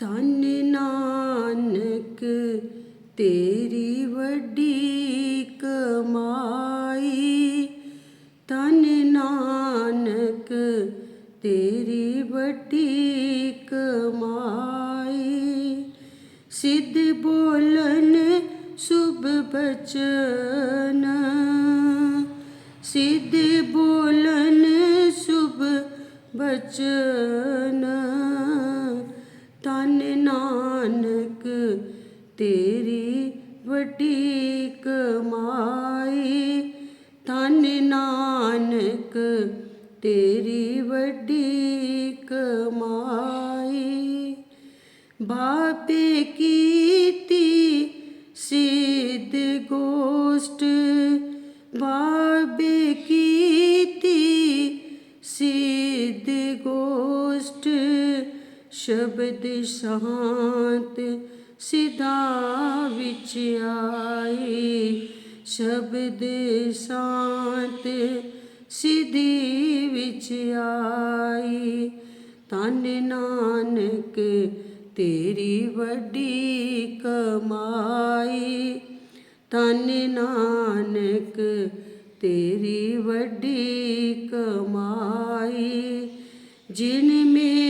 ਧੰਨ ਨਾਨਕ ਤੇਰੀ ਵੱਡੀ ਕਮਾਈ ਧੰਨ ਨਾਨਕ ਤੇਰੀ ਵੱਡੀ ਕਮਾਈ ਸਿੱਧ ਬੋਲਨ ਸੁਭ ਬਚਨ ਸਿੱਧ ਬੋਲਨ ਸੁਭ ਬਚਨ ਤਨ ਨਾਨਕ ਤੇਰੀ ਵੱਡੀ ਕਮਾਈ ਤਨ ਨਾਨਕ ਤੇਰੀ ਵੱਡੀ ਕਮਾਈ ਬਾਪੇ ਕੀਤੀ ਸਿੱਧ ਗੋਸ਼ਟ ਬਾਬੇ ਸ਼ਬਦ ਸ਼ਾਂਤ ਸਿਧਾ ਵਿੱਚ ਆਈ ਸ਼ਬਦ ਸ਼ਾਂਤ ਸਿਧੀ ਵਿੱਚ ਆਈ ਤਨ ਨਾਨਕ, ਤੇਰੀ ਵੱਡੀ ਕਮਾਈ। ਤਨ ਨਾਨਕ, ਤੇਰੀ ਵੱਡੀ ਕਮਾਈ। ਜਿਨ ਮੇ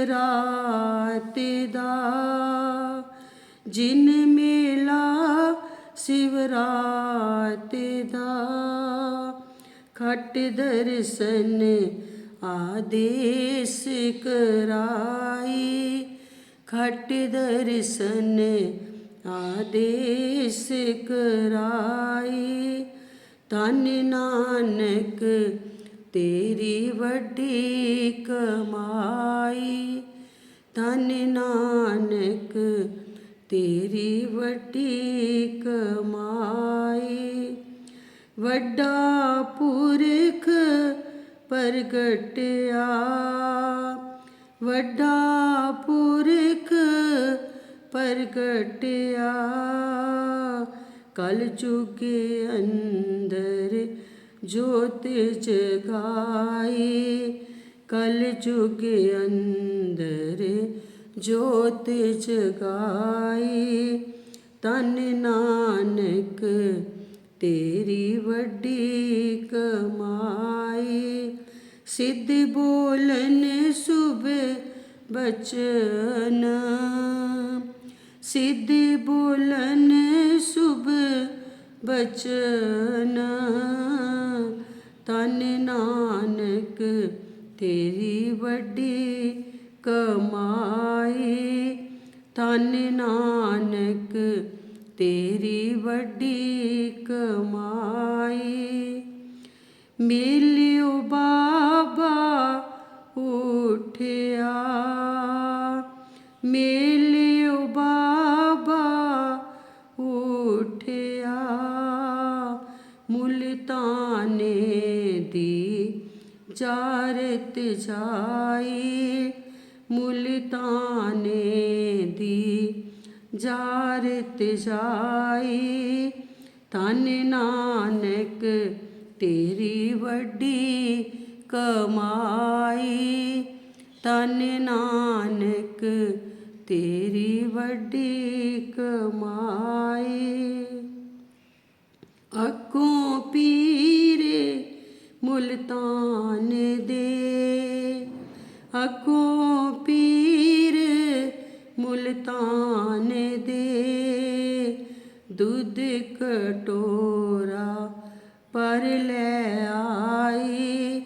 ਸਿਵਰਾਤ ਦਾ, ਜਿਨ ਮੇਲਾ ਸਿਵਰਾਤ ਦਾ। ਖਟ ਦਰਸ਼ਨ ਆਦੇਸ ਕਰਾਈ ਖਟ ਦਰਸ਼ਨ ਆਦੇਸ ਕਰਾਈ ਤਨ ਨਾਨਕ ਤੇਰੀ ਵੱਡੀ ਕਮਾਈ। ਤਨ ਨਾਨਕ, ਤੇਰੀ ਵੱਡੀ ਕਮਾਈ। ਵੱਡਾ ਪੁਰਖ ਪ੍ਰਗਟਿਆ। ਵੱਡਾ ਪੁਰਖ ਪ੍ਰਗਟਿਆ। ਕਲ ਚੁਕੇ ਅੰਦਰ ਜੋਤ ਜਗਾਈ ਕਲ ਚੁਗੇ ਅੰਦਰ ਜੋਤ ਜਗਾਈ ਤਨ ਨਾਨਕ ਤੇਰੀ ਵੱਡੀ ਕਮਾਈ ਸਿੱਧ ਬੋਲਨ ਸੁਭ ਬਚਨ ਸਿੱਧ ਬੋਲਨ ਸੁਭ ਬਚਨ ਤਨ ਨਾਨਕ ਤੇਰੀ ਵੱਡੀ ਕਮਾਈ। ਤਨ ਨਾਨਕ ਤੇਰੀ ਵੱਡੀ ਕਮਾਈ। ਮਿਲਿਓ ਬਾਬਾ ਉਠਿਆ ਮੁਲਤਾਨੇ ਦੀ ਜਾਰਤ ਜਾਈ ਮੁਲਤਾਨੇ ਦੀ ਜਾਰਤ ਜਾਈ ਤਨ ਨਾਨਕ ਤੇਰੀ ਵੱਡੀ ਕਮਾਈ ਤਨ ਨਾਨਕ ਤੇਰੀ ਵੱਡੀ ਕਮਾਈ। ਮੁਲਤਾਨ ਦੇ ਅਕੋ ਪੀਰ ਮੁਲਤਾਨ ਦੇ ਦੁੱਧ ਕਟੋਰਾ ਪਰ ਲੈ ਆਏ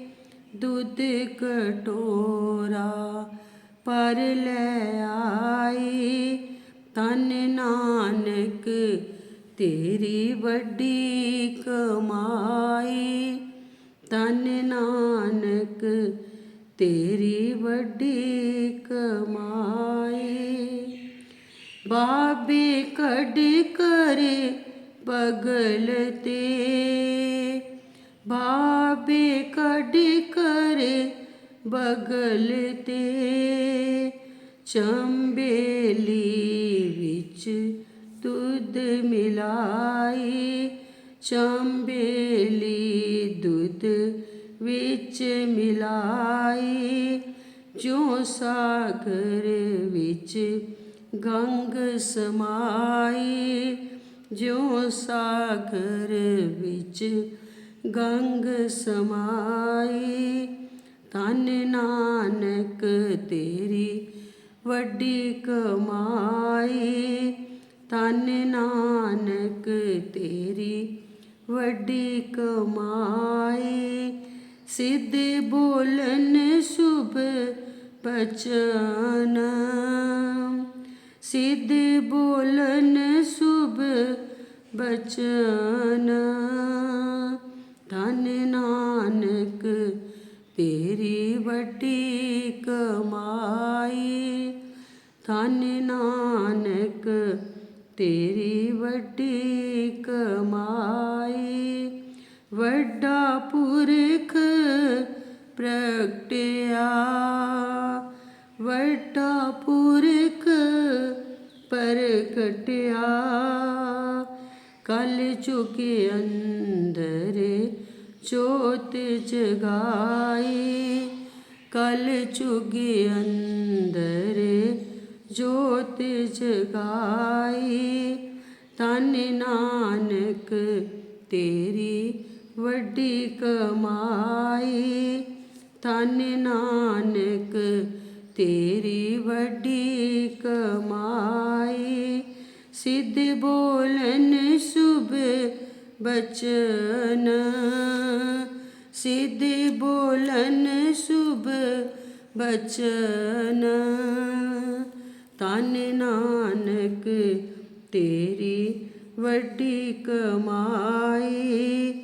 ਦੁੱਧ ਕਟੋਰਾ ਪਰ ਲੈ ਆਏ ਤਨ ਨਾਨਕ ਤੇਰੀ ਵੱਡੀ ਕਮਾਈ ਤਨ ਨਾਨਕ ਤੇਰੀ ਵੱਡੀ ਕਮਾਈ ਬਾਬੇ ਕੱਢ ਕਰੇ ਬਗਲ ਤੇ ਬਾਬੇ ਕੱਢ ਕਰੇ ਬਗਲ ਤੇ ਚੰਬੇਲੀ ਵਿੱਚ ਦੁੱਧ ਮਿਲਾਈ ਚੰਬੇਲੀ ਦੁੱਧ ਵਿੱਚ ਮਿਲਾਈ, ਜਿਉ ਸਾਗਰ ਵਿੱਚ ਗੰਗ ਸਮਾਈ, ਜਿਉ ਸਾਗਰ ਵਿੱਚ ਗੰਗ ਸਮਾਈ। ਤਨ ਨਾਨਕ ਤੇਰੀ ਵੱਡੀ ਕਮਾਈ ਤਨ ਨਾਨਕ ਤੇਰੀ ਵੱਡੀ ਕਮਾਈ। ਸਿੱਧ ਬੋਲਨ ਸੁਭ ਬਚਨ। ਸਿੱਧ ਬੋਲਨ ਸੁਭ ਬਚਨ। ਧਨ ਨਾਨਕ ਤੇਰੀ ਵੱਡੀ ਕਮਾਈ। ਧਨ ਨਾਨਕ ਤੇਰੀ ਵੱਡੀ ਕਮਾਈ। ਵੱਡਾ ਪੁਰਖ ਪ੍ਰਗਟਿਆ। ਵੱਡਾ ਪੁਰਖ ਪ੍ਰਗਟਿਆ। ਕਲ ਚੁਕੇ ਅੰਦਰ ਜੋਤ ਜਗਾਈ। ਕਲ ਚੁਗੇ ਅੰਦਰ ਜੋਤ ਜਗਾਈ। ਤਨ ਨਾਨਕ ਤੇਰੀ ਵੱਡੀ ਕਮਾਈ। ਤਨ ਨਾਨਕ, ਤੇਰੀ ਵੱਡੀ ਕਮਾਈ। ਸਿੱਧ ਬੋਲਨ ਸੁਭ ਬਚਨ। ਸਿੱਧ ਬੋਲਨ ਸੁਭ ਬਚਨ। ਤਨ ਨਾਨਕ, ਤੇਰੀ ਵੱਡੀ ਕਮਾਈ।